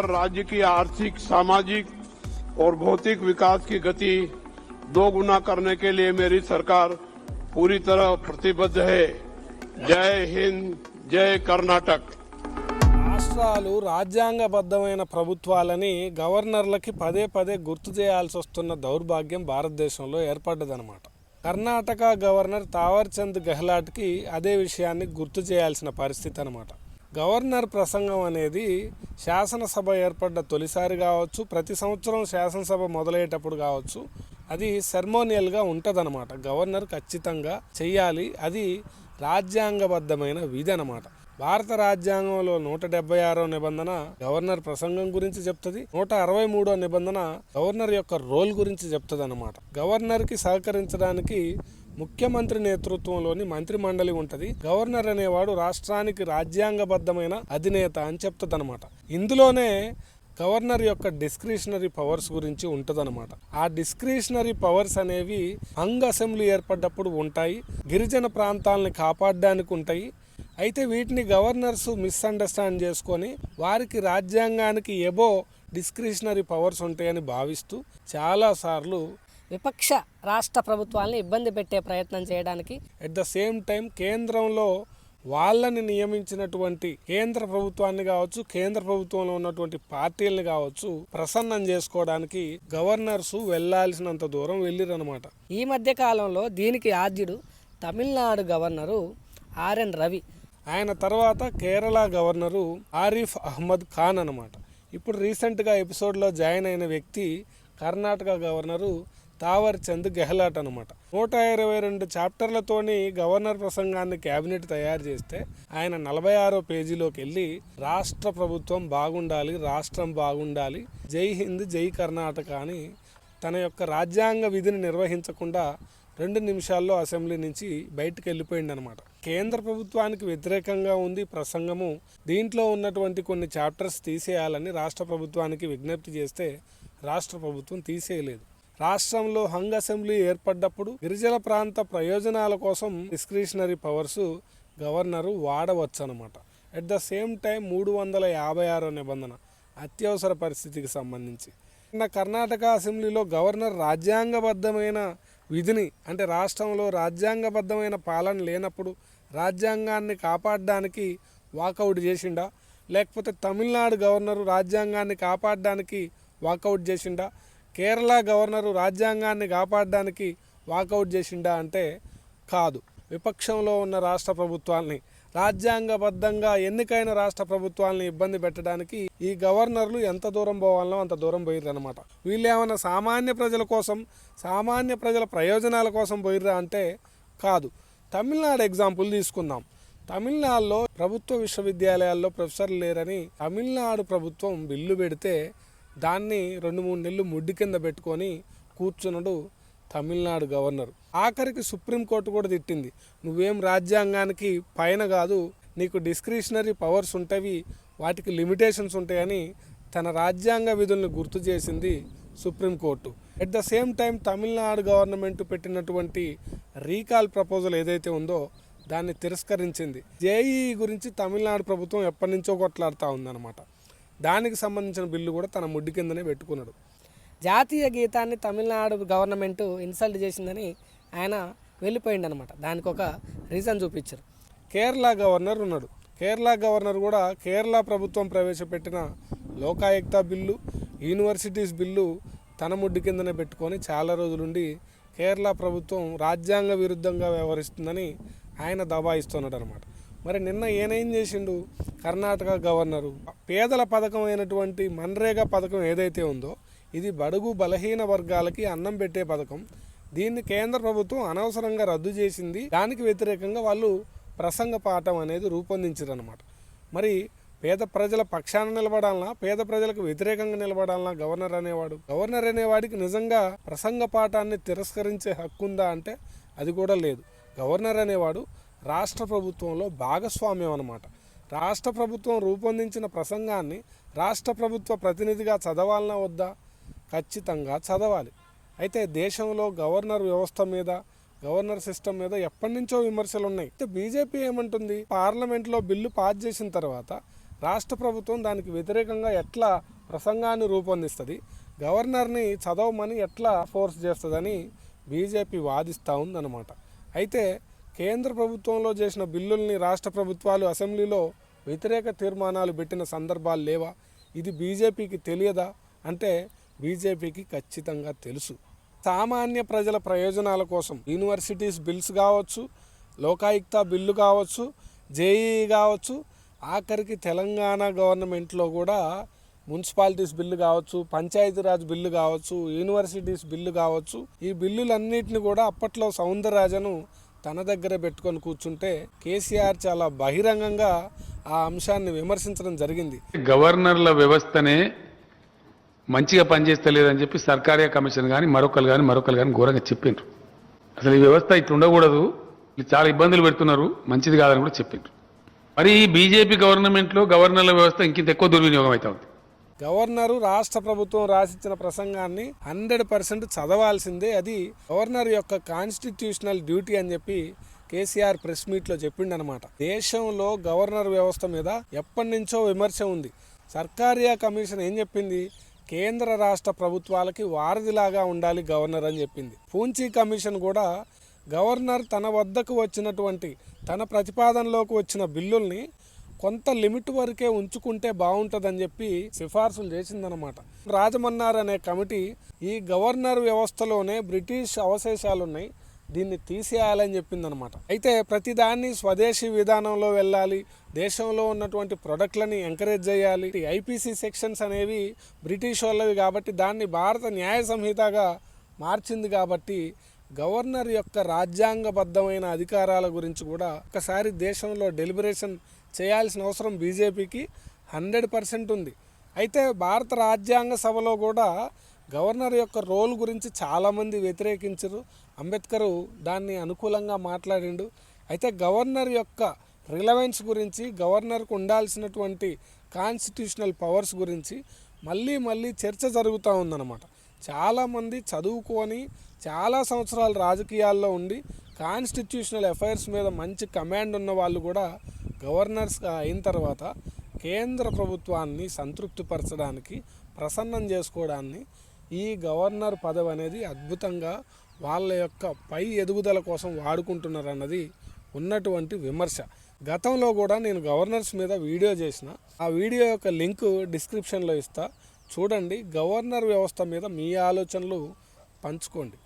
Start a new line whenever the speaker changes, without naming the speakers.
राज्य की आर्थिक सामाजिक और भौतिक विकास की गति दोगुना करने के लिए मेरी सरकार पूरी तरह प्रतिबद्ध है जय हिंद जय कर्नाटक
రాష్ట్రాలు రాజ్యాంగబద్ధమైన ప్రభుత్వాలని గవర్నర్లకి పదే పదే గుర్తు చేయాల్సి వస్తున్న దౌర్భాగ్యం భారతదేశంలో ఏర్పడ్డదనమాట కర్ణాటక గవర్నర్ తావర్చంద్ గెహ్లాట్కి అదే విషయాన్ని గుర్తు చేయాల్సిన పరిస్థితి అనమాట గవర్నర్ ప్రసంగం అనేది శాసనసభ ఏర్పడ్డ తొలిసారి కావచ్చు ప్రతి సంవత్సరం శాసనసభ మొదలయ్యేటప్పుడు కావచ్చు అది సెర్మోనియల్గా ఉంటుందన్నమాట. గవర్నర్ ఖచ్చితంగా చెయ్యాలి అది రాజ్యాంగబద్ధమైన విధి అనమాట భారత రాజ్యాంగంలో నూట డెబ్బై ఆరో నిబంధన గవర్నర్ ప్రసంగం గురించి చెప్తుంది నూట అరవై మూడో నిబంధన గవర్నర్ యొక్క రోల్ గురించి చెప్తుంది అనమాట గవర్నర్కి సహకరించడానికి ముఖ్యమంత్రి నేతృత్వంలోని మంత్రి మండలి ఉంటది. గవర్నర్ అనేవాడు రాష్ట్రానికి రాజ్యాంగబద్ధమైన అధినేత అని చెప్తుందనమాట ఇందులోనే గవర్నర్ యొక్క డిస్క్రిషనరీ పవర్స్ గురించి ఉంటదన్నమాట. ఆ డిస్క్రిషనరీ పవర్స్ అనేవి హంగ్ అసెంబ్లీ ఏర్పడ్డప్పుడు ఉంటాయి గిరిజన ప్రాంతాలను కాపాడడానికి ఉంటాయి. అయితే వీటిని గవర్నర్స్ మిస్అండర్స్టాండ్ చేసుకొని వారికి రాజ్యాంగానికి ఎబో డిస్క్రిషనరీ పవర్స్ ఉంటాయని భావిస్తూ చాలాసార్లు
విపక్ష రాష్ట్ర ప్రభుత్వాలను ఇబ్బంది పెట్టే ప్రయత్నం చేయడానికి
ఎట్ ద సేమ్ టైం కేంద్రంలో వాళ్ళని నియమించినటువంటి కేంద్ర ప్రభుత్వాన్ని కావచ్చు కేంద్ర ప్రభుత్వంలో ఉన్నటువంటి పార్టీలను కావచ్చు ప్రసన్నం చేసుకోవడానికి గవర్నర్స్ వెళ్ళాల్సినంత దూరం వెళ్ళిరనమాట
ఈ మధ్య కాలంలో దీనికి ఆద్యుడు Tamil Nadu governor R N Ravi.
ఆయన తర్వాత కేరళ గవర్నరు ఆరిఫ్ అహ్మద్ ఖాన్ అనమాట ఇప్పుడు రీసెంట్గా ఎపిసోడ్లో జాయిన్ అయిన వ్యక్తి కర్ణాటక గవర్నరు తావర్ చంద్ గెహ్లాట్ అనమాట నూట ఇరవై రెండు చాప్టర్లతోని గవర్నర్ ప్రసంగాన్ని కేబినెట్ తయారు చేస్తే ఆయన నలభై ఆరో పేజీలోకి వెళ్ళి రాష్ట్ర ప్రభుత్వం బాగుండాలి రాష్ట్రం బాగుండాలి జై హింద్ జై కర్ణాటక అని తన యొక్క రాజ్యాంగ విధిని నిర్వహించకుండా రెండు నిమిషాల్లో అసెంబ్లీ నుంచి బయటకు వెళ్ళిపోయింది అనమాట కేంద్ర ప్రభుత్వానికి వ్యతిరేకంగా ఉంది ప్రసంగము. దీంట్లో ఉన్నటువంటి కొన్ని చాప్టర్స్ తీసేయాలని రాష్ట్ర ప్రభుత్వానికి విజ్ఞప్తి చేస్తే రాష్ట్ర ప్రభుత్వం తీసేయలేదు. రాష్ట్రంలో హంగ్ అసెంబ్లీ ఏర్పడ్డప్పుడు గిరిజన ప్రాంత ప్రయోజనాల కోసం డిస్క్రిషనరీ పవర్స్ గవర్నరు వాడవచ్చు అనమాట అట్ ద సేమ్ టైం మూడు వందల యాభై ఆరో నిబంధన అత్యవసర పరిస్థితికి సంబంధించి. నిన్న కర్ణాటక అసెంబ్లీలో గవర్నర్ రాజ్యాంగబద్ధమైన విధిని అంటే రాష్ట్రంలో రాజ్యాంగబద్ధమైన పాలన లేనప్పుడు రాజ్యాంగాన్ని కాపాడడానికి వాకౌట్ చేసిండా? లేకపోతే తమిళనాడు గవర్నరు రాజ్యాంగాన్ని కాపాడడానికి వాకౌట్ చేసిండా? కేరళ గవర్నరు రాజ్యాంగాన్ని కాపాడడానికి వాకౌట్ చేసిండా అంటే కాదు. విపక్షంలో ఉన్న రాష్ట్ర ప్రభుత్వాల్ని రాజ్యాంగబద్ధంగా ఎన్నికైన రాష్ట్ర ప్రభుత్వాలని ఇబ్బంది పెట్టడానికి ఈ గవర్నర్లు ఎంత దూరం పోవాలనో అంత దూరం పోయిర్రు అనమాట వీళ్ళు ఏమైనా సామాన్య ప్రజల కోసం సామాన్య ప్రజల ప్రయోజనాల కోసం పోయిర్రా అంటే కాదు. తమిళనాడు ఎగ్జాంపుల్ తీసుకుందాం. తమిళనాడులో ప్రభుత్వ విశ్వవిద్యాలయాల్లో ప్రొఫెసర్లు లేరని తమిళనాడు ప్రభుత్వం బిల్లు పెడితే దాన్ని రెండు మూడు నెలలు ముడ్డి కింద పెట్టుకొని కూర్చున్నాడు తమిళనాడు గవర్నర్. ఆఖరికి సుప్రీంకోర్టు కూడా తిట్టింది. నువ్వేం రాజ్యాంగానికి పైన కాదు నీకు డిస్క్రిషనరీ పవర్స్ ఉంటాయి వాటికి లిమిటేషన్స్ ఉంటాయని తన రాజ్యాంగ విధుల్ని గుర్తు చేసింది Supreme Court at the same time Tamil Nadu government పెట్టినటువంటి రీకాల్ ప్రపోజల్ ఏదైతే ఉందో దాన్ని తిరస్కరించింది. జేఈ గురించి తమిళనాడు ప్రభుత్వం ఎప్పటి నుంచో కొట్లాడుతూ ఉందన్నమాట. దానికి సంబంధించిన బిల్లు కూడా తన ముడ్డి కిందనే పెట్టుకున్నాడు.
జాతీయ గీతాన్ని తమిళనాడు గవర్నమెంట్ ఇన్సల్ట్ చేసిందని ఆయన వెళ్ళిపోయింది అనమాట దానికి ఒక రీజన్ చూపించారు.
కేరళ గవర్నర్ ఉన్నాడు. కేరళ గవర్నర్ కూడా కేరళ ప్రభుత్వం ప్రవేశపెట్టిన లోకాయుక్త బిల్లు యూనివర్సిటీస్ బిల్లు తన ముడ్డి కిందనే పెట్టుకొని చాలా రోజులుండి కేరళ ప్రభుత్వం రాజ్యాంగ విరుద్ధంగా వ్యవహరిస్తుందని ఆయన దబాయిస్తున్నాడు అనమాట మరి నిన్న ఏనేం చేసిండు? కర్ణాటక గవర్నరు. పేదల పథకం అయినటువంటి మన్రేగా పథకం ఏదైతే ఉందో ఇది బడుగు బలహీన వర్గాలకి అన్నం పెట్టే పథకం. దీన్ని కేంద్ర ప్రభుత్వం అనవసరంగా రద్దు చేసింది. దానికి వ్యతిరేకంగా వాళ్ళు ప్రసంగ పాఠం అనేది రూపొందించారనమాట మరి పేద ప్రజల పక్షాన నిలబడాలనా? పేద ప్రజలకు వ్యతిరేకంగా నిలబడాలనా గవర్నర్ అనేవాడు? గవర్నర్ అనేవాడికి నిజంగా ప్రసంగ పాఠాన్ని తిరస్కరించే హక్కు ఉందా అంటే అది కూడా లేదు. గవర్నర్ అనేవాడు రాష్ట్ర ప్రభుత్వంలో భాగస్వామ్యం అన్నమాట. రాష్ట్ర ప్రభుత్వం రూపొందించిన ప్రసంగాన్ని రాష్ట్ర ప్రభుత్వ ప్రతినిధిగా చదవాలన్నా వద్దా? ఖచ్చితంగా చదవాలి. అయితే దేశంలో గవర్నర్ వ్యవస్థ మీద గవర్నర్ సిస్టమ్ మీద ఎప్పటి నుంచో విమర్శలు ఉన్నాయి అయితే బీజేపీ ఏమంటుంది? పార్లమెంట్లో బిల్లు పాస్ చేసిన తర్వాత రాష్ట్ర ప్రభుత్వం దానికి వ్యతిరేకంగా ఎట్లా ప్రసంగాన్ని రూపొందిస్తుంది? గవర్నర్ని చదవమని ఎట్లా ఫోర్స్ చేస్తుందని బీజేపీ వాదిస్తూ ఉందన్నమాట. అయితే కేంద్ర ప్రభుత్వంలో చేసిన బిల్లుల్ని రాష్ట్ర ప్రభుత్వాలు అసెంబ్లీలో వ్యతిరేక తీర్మానాలు పెట్టిన సందర్భాలు లేవా? ఇది బీజేపీకి తెలియదా? అంటే బీజేపీకి ఖచ్చితంగా తెలుసు. సామాన్య ప్రజల ప్రయోజనాల కోసం యూనివర్సిటీస్ బిల్స్ కావచ్చు లోకాయుక్త బిల్లు కావచ్చు జేఈ కావచ్చు ఆఖరికి తెలంగాణ గవర్నమెంట్లో కూడా మున్సిపాలిటీస్ బిల్లు కావచ్చు పంచాయతీరాజ్ బిల్లు కావచ్చు యూనివర్సిటీస్ బిల్లు కావచ్చు. ఈ బిల్లులన్నింటిని కూడా అప్పట్లో సౌందరరాజను తన దగ్గర పెట్టుకొని కూర్చుంటే కేసీఆర్ చాలా బహిరంగంగా ఆ అంశాన్ని విమర్శించడం జరిగింది.
గవర్నర్ల వ్యవస్థనే మంచిగా పనిచేస్తలేదని చెప్పి సర్కారీ కమిషన్ కానీ మరొకరు కానీ మరొకరు కానీ ఘోరంగా చెప్పిండ్రు. అసలు ఈ వ్యవస్థ ఇట్లా ఉండకూడదు చాలా ఇబ్బందులు పెడుతున్నారు మంచిది కాదని కూడా చెప్పిండ్రు. మరి ఈ బీజేపీ గవర్నమెంట్లో గవర్నర్ల వ్యవస్థ ఇంకింత ఎక్కువ దుర్వినియోగం అవుతా ఉంది.
గవర్నరు రాష్ట్ర ప్రభుత్వం రాసిచ్చిన ప్రసంగాన్ని హండ్రెడ్ పర్సెంట్ చదవాల్సిందే. అది గవర్నర్ యొక్క కాన్స్టిట్యూషనల్ డ్యూటీ అని చెప్పి కేసీఆర్ ప్రెస్ మీట్లో చెప్పిండనమాట. దేశంలో గవర్నర్ వ్యవస్థ మీద ఎప్పటి నుంచో విమర్శ ఉంది. సర్కారియా కమిషన్ ఏం చెప్పింది? కేంద్ర రాష్ట్ర ప్రభుత్వాలకి వారధిలాగా ఉండాలి గవర్నర్ అని చెప్పింది. పూంచీ కమిషన్ కూడా గవర్నర్ తన వద్దకు వచ్చినటువంటి తన ప్రతిపాదనలోకి వచ్చిన బిల్లుల్ని కొంత లిమిట్ వరకే ఉంచుకుంటే బాగుంటుందని చెప్పి సిఫార్సులు చేసిందనమాట రాజమన్నార్ అనే కమిటీ ఈ గవర్నర్ వ్యవస్థలోనే బ్రిటిష్ అవశేషాలు ఉన్నాయి దీన్ని తీసేయాలని చెప్పిందనమాట అయితే ప్రతిదాన్ని స్వదేశీ విధానంలో వెళ్ళాలి దేశంలో ఉన్నటువంటి ప్రొడక్ట్లని ఎంకరేజ్ చేయాలి. ఐపీసీ సెక్షన్స్ అనేవి బ్రిటిష్ వాళ్ళవి కాబట్టి దాన్ని భారత న్యాయ సంహితగా మార్చింది కాబట్టి గవర్నర్ యొక్క రాజ్యాంగబద్ధమైన అధికారాల గురించి కూడా ఒకసారి దేశంలో డెలిబరేషన్ చేయాల్సిన అవసరం బీజేపీకి హండ్రెడ్ పర్సెంట్ ఉంది. అయితే భారత రాజ్యాంగ సభలో కూడా గవర్నర్ యొక్క రోల్ గురించి చాలామంది వ్యతిరేకించరు. అంబేద్కర్ దాన్ని అనుకూలంగా మాట్లాడిండు. అయితే గవర్నర్ యొక్క రిలవెన్స్ గురించి గవర్నర్కు ఉండాల్సినటువంటి కాన్స్టిట్యూషనల్ పవర్స్ గురించి మళ్ళీ మళ్ళీ చర్చ జరుగుతూ ఉందన్నమాట. చాలామంది చదువుకొని చాలా సంవత్సరాలు రాజకీయాల్లో ఉండి కాన్స్టిట్యూషనల్ అఫైర్స్ మీద మంచి కమాండ్ ఉన్న వాళ్ళు కూడా గవర్నర్స్గా అయిన తర్వాత కేంద్ర ప్రభుత్వాన్ని సంతృప్తిపరచడానికి ప్రసన్నం చేసుకోవడాన్ని ఈ గవర్నర్ పదవి అనేది అద్భుతంగా వాళ్ళ యొక్క పై ఎదుగుదల కోసం వాడుకుంటున్నారు అన్నది ఉన్నటువంటి విమర్శ. గతంలో కూడా నేను గవర్నర్స్ మీద వీడియో చేసిన. ఆ వీడియో యొక్క లింక్ డిస్క్రిప్షన్లో ఇస్తా. చూడండి గవర్నర్ వ్యవస్థ మీద మీ ఆలోచనలు పంచుకోండి.